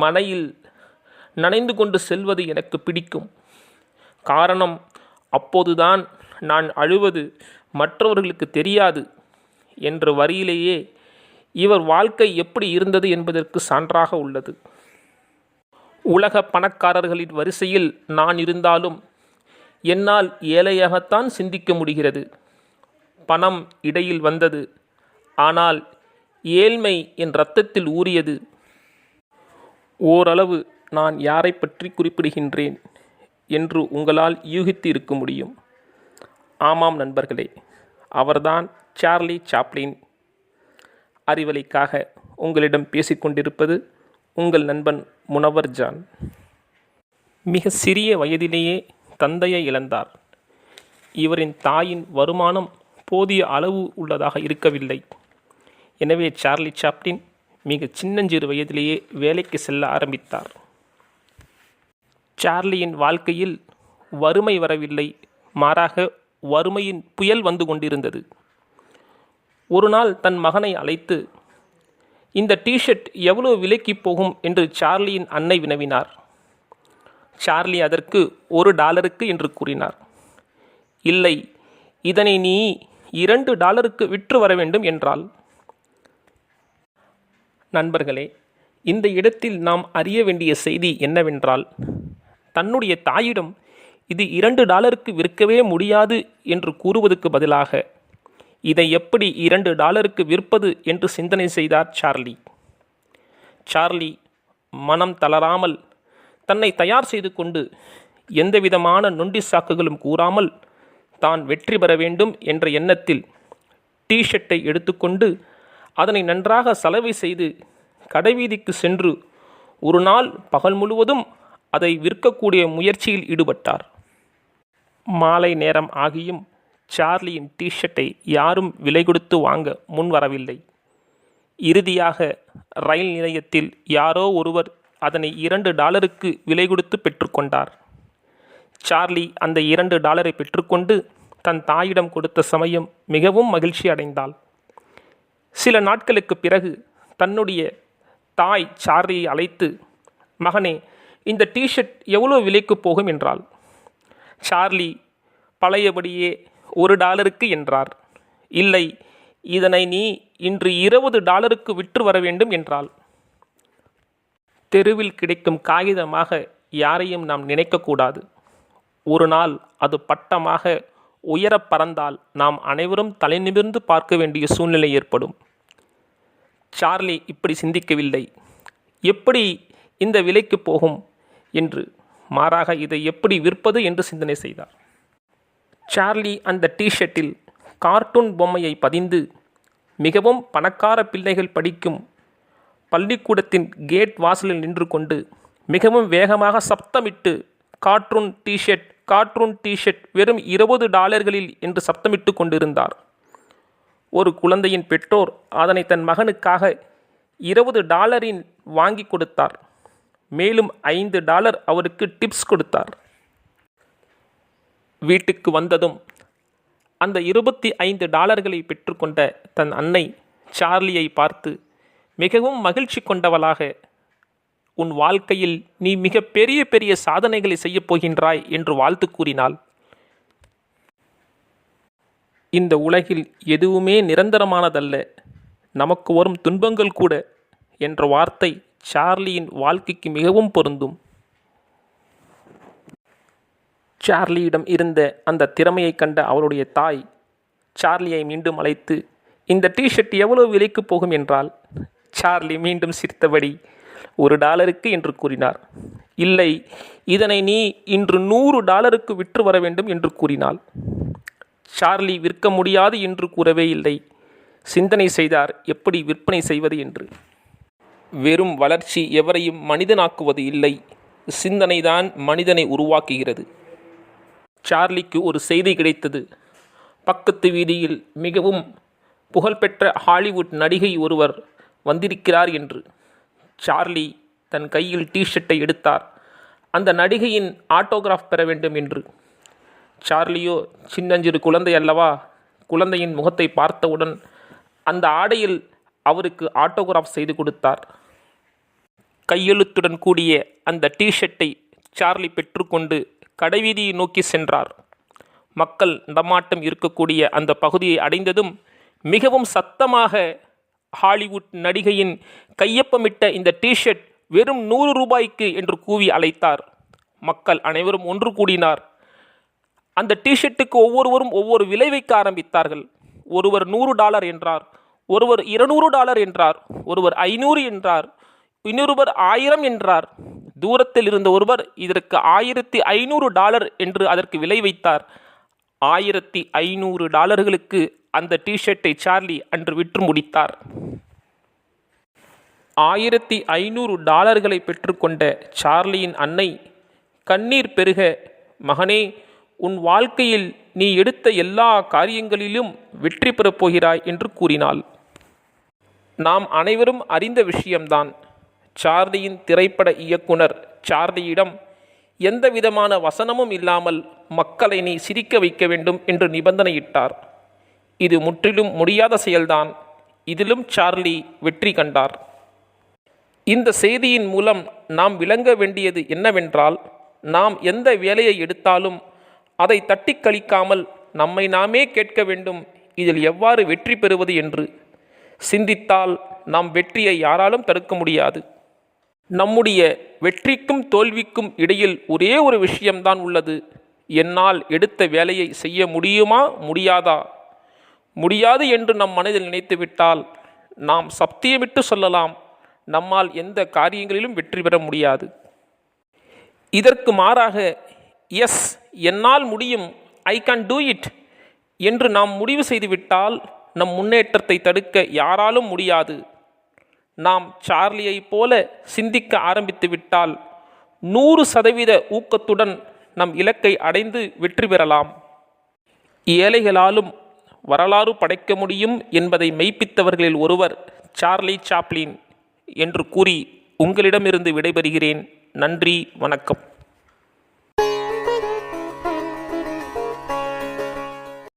மனையில் நனைந்து கொண்டு செல்வது எனக்கு பிடிக்கும். காரணம் அப்போதுதான் நான் அழுவது மற்றவர்களுக்கு தெரியாது என்ற வரியிலேயே இவர் வாழ்க்கை எப்படி இருந்தது என்பதற்கு சான்றாக உள்ளது. உலக பணக்காரர்களின் வரிசையில் நான் இருந்தாலும் என்னால் ஏழையாகத்தான் சிந்திக்க முடிகிறது. பணம் இடையில் வந்தது. ஆனால் ஏழ்மை என் இரத்தத்தில் ஊறியது. ஓரளவு நான் யாரை பற்றி குறிப்பிடுகின்றேன் என்று உங்களால் யூகித்து இருக்க முடியும். ஆமாம் நண்பர்களே அவர்தான் சார்லி சாப்ளின். அறிவலைக்காக உங்களிடம் பேசிக்கொண்டிருப்பது உங்கள் நண்பன் முனவர் ஜான். மிக சிறிய வயதிலேயே தந்தையை இழந்தார். இவரின் தாயின் வருமானம் போதிய அளவு உள்ளதாக இருக்கவில்லை. எனவே சார்லி சாப்டின் மிக சின்னஞ்சிறு வயதிலேயே வேலைக்கு செல்ல ஆரம்பித்தார். சார்லியின் வாழ்க்கையில் வறுமை வரவில்லை மாறாக வறுமையின் புயல் வந்து கொண்டிருந்தது. ஒரு நாள் தன் மகனை அழைத்து இந்த டிஷர்ட் எவ்வளோ விலைக்கு போகும்? என்று சார்லியின் அன்னை வினவினார். சார்லி அதற்கு ஒரு டாலருக்கு என்று கூறினார். இல்லை இதனை நீ இரண்டு டாலருக்கு விற்று வர வேண்டும் என்றாள். நண்பர்களே இந்த இடத்தில் நாம் அறிய வேண்டிய செய்தி என்னவென்றால் தன்னுடைய தாயிடம் இது இரண்டு டாலருக்கு விற்கவே முடியாது என்று கூறுவதற்கு பதிலாக இதை எப்படி இரண்டு டாலருக்கு விற்பது என்று சிந்தனை செய்தார் சார்லி. சார்லி மனம் தளராமல் தன்னை தயார் செய்து கொண்டு எந்தவிதமான நொண்டி சாக்குகளும் கூறாமல் தான் வெற்றி பெற வேண்டும் என்ற எண்ணத்தில் டீஷர்ட்டை எடுத்துக்கொண்டு அதனை நன்றாக சலவை செய்து கடைவீதிக்கு சென்று ஒரு நாள் பகல் முழுவதும் அதை விற்கக்கூடிய முயற்சியில் ஈடுபட்டார். மாலை நேரம் ஆகியும் சார்லியின் டிஷர்ட்டை யாரும் விலை கொடுத்து வாங்க முன்வரவில்லை இறுதியாக ரயில் நிலையத்தில் யாரோ ஒருவர் அதனை இரண்டு டாலருக்கு விலை கொடுத்து பெற்றுக்கொண்டார் சார்லி அந்த இரண்டு டாலரை பெற்றுக்கொண்டு தன் தாயிடம் கொடுத்த சமயம் மிகவும் மகிழ்ச்சி அடைந்தாள் சில நாட்களுக்கு பிறகு தன்னுடைய தாய் சார்லியை அழைத்து மகனே இந்த டிஷர்ட் எவ்வளோ விலைக்கு போகும்? என்றாள். சார்லி பழையபடியே ஒரு டாலருக்கு என்றார். இல்லை இதனை நீ இன்று இருபது டாலருக்கு விற்று வர வேண்டும் என்றாள். தெருவில் கிடைக்கும் காகிதமாக யாரையும் நாம் நினைக்கக்கூடாது ஒரு நாள் அது பட்டமாக உயரப் பறந்தால் நாம் அனைவரும் தலைநிமிர்ந்து பார்க்க வேண்டிய சூழ்நிலை ஏற்படும். சார்லி இப்படி சிந்திக்கவில்லை. எப்படி இந்த விலைக்கு போகும்? என்று மாறாக இதை எப்படி விற்பது என்று சிந்தனை செய்தார். சார்லி அந்த டிஷர்ட்டில் கார்ட்டூன் பொம்மையை பதிந்து மிகவும் பணக்கார பிள்ளைகள் படிக்கும் பள்ளிக்கூடத்தின் கேட் வாசலில் நின்று கொண்டு மிகவும் வேகமாக சப்தமிட்டு cartoon T shirt cartoon T shirt வெறும் இருபது டாலர்களில் என்று சப்தமிட்டு கொண்டிருந்தார். ஒரு குழந்தையின் பெற்றோர் அதனை தன் மகனுக்காக இருபது டாலரின் வாங்கி கொடுத்தார். மேலும் ஐந்து டாலர் அவருக்கு டிப்ஸ் கொடுத்தார். வீட்டுக்கு வந்ததும் அந்த இருபத்தி ஐந்து டாலர்களை பெற்றுக்கொண்ட தன் அன்னை சார்லியை பார்த்து மிகவும் மகிழ்ச்சி கொண்டவளாக உன் வாழ்க்கையில் நீ மிக பெரிய பெரிய சாதனைகளை செய்யப் போகின்றாய் என்று வாழ்த்து கூறினாள். இந்த உலகில் எதுவுமே நிரந்தரமானதல்ல. நமக்கு வரும் துன்பங்கள் கூட என்ற வார்த்தை சார்லியின் வாழ்க்கைக்கு மிகவும் பொருந்தும். சார்லியிடம் இருந்த அந்த திறமையை கண்ட அவருடைய தாய் சார்லியை மீண்டும் அழைத்து இந்த டிஷர்ட் எவ்வளவு விலைக்கு போகும்? என்றால் சார்லி மீண்டும் சிரித்தபடி ஒரு டாலருக்கு என்று கூறினார். இல்லை இதனை நீ இன்று நூறு டாலருக்கு விற்று வர வேண்டும் என்று கூறினாள். சார்லி விற்க முடியாது என்று கூறவே இல்லை. சிந்தனை செய்தார் எப்படி விற்பனை செய்வது என்று. வெறும் வளர்ச்சி எவரையும் மனிதனாக்குவது இல்லை. சிந்தனைதான் மனிதனை உருவாக்குகிறது. சார்லிக்கு ஒரு செய்தி கிடைத்தது. பக்கத்து வீதியில் மிகவும் புகழ்பெற்ற ஹாலிவுட் நடிகை ஒருவர் வந்திருக்கிறார் என்று. சார்லி தன் கையில் டிஷர்ட்டை எடுத்தார். அந்த நடிகையின் ஆட்டோகிராஃப் பெற வேண்டும் என்று. சார்லியோ சின்னஞ்சிறு குழந்தை அல்லவா? குழந்தையின் முகத்தை பார்த்தவுடன் அந்த ஆடையில் அவருக்கு ஆட்டோகிராஃப் செய்து கொடுத்தார். கையெழுத்துடன் கூடிய அந்த டிஷர்ட்டை சார்லி பெற்றுக்கொண்டு கடைவீதியை நோக்கி சென்றார். மக்கள் நடமாட்டம் இருக்கக்கூடிய அந்த பகுதியை அடைந்ததும் மிகவும் சத்தமாக ஹாலிவுட் நடிகையின் கையொப்பமிட்ட இந்த டிஷர்ட் வெறும் நூறு ரூபாய்க்கு என்று கூவி அழைத்தார். மக்கள் அனைவரும் ஒன்று கூடினார். அந்த டிஷர்ட்டுக்கு ஒவ்வொருவரும் ஒவ்வொரு விலை வைக்க ஆரம்பித்தார்கள். ஒருவர் நூறு டாலர் என்றார். ஒருவர் இருநூறு டாலர் என்றார். ஒருவர் ஐநூறு என்றார். இன்னொருவர் ஆயிரம் என்றார். தூரத்தில் இருந்த ஒருவர் இதற்கு ஆயிரத்தி ஐநூறு டாலர் என்று அதற்கு விலை வைத்தார். ஆயிரத்தி ஐநூறு டாலர்களுக்கு அந்த டிஷர்ட்டை சார்லி அன்று விற்று முடித்தார். ஆயிரத்தி ஐநூறு டாலர்களை பெற்றுக்கொண்ட சார்லியின் அன்னை கண்ணீர் பெருக மகனே உன் வாழ்க்கையில் நீ எடுத்த எல்லா காரியங்களிலும் வெற்றி பெறப் போகிறாய் என்று கூறினாள். நாம் அனைவரும் அறிந்த விஷயம்தான். சார்லியின் திரைப்பட இயக்குனர் சார்லியிடம் எந்தவிதமான வசனமும் இல்லாமல் மக்களை நீ சிரிக்க வைக்க வேண்டும் என்று நிபந்தனையிட்டார். இது முற்றிலும் முடியாத செயல்தான். இதிலும் சார்லி வெற்றி கண்டார். இந்த செய்தியின் மூலம் நாம் விளங்க வேண்டியது என்னவென்றால் நாம் எந்த வேலையை எடுத்தாலும் அதை தட்டி கழிக்காமல் நம்மை நாமே கேட்க வேண்டும் இதில் எவ்வாறு வெற்றி பெறுவது என்று. சிந்தித்தால் நாம் வெற்றியை யாராலும் தடுக்க முடியாது. நம்முடைய வெற்றிக்கும் தோல்விக்கும் இடையில் ஒரே ஒரு விஷயம்தான் உள்ளது. என்னால் எடுத்த வேலையை செய்ய முடியுமா முடியாதா? முடியாது என்று நம் மனதில் நினைத்துவிட்டால் நாம் சத்தியமிட்டு சொல்லலாம். நம்மால் எந்த காரியங்களிலும் வெற்றி பெற முடியாது. இதற்கு மாறாக எஸ் என்னால் முடியும் ஐ கேன் டூ இட் என்று நாம் முடிவு செய்துவிட்டால் நம் முன்னேற்றத்தை தடுக்க யாராலும் முடியாது. நாம் சார்லியைப் போல சிந்திக்க ஆரம்பித்து விட்டால் நூறு சதவீத ஊக்கத்துடன் நம் இலக்கை அடைந்து வெற்றி பெறலாம். ஏழைகளாலும் வரலாறு படைக்க முடியும் என்பதை மெய்ப்பித்தவர்களில் ஒருவர் சார்லி சாப்ளின். என்று கூறி உங்களிடமிருந்து விடைபெறுகிறேன். நன்றி வணக்கம்.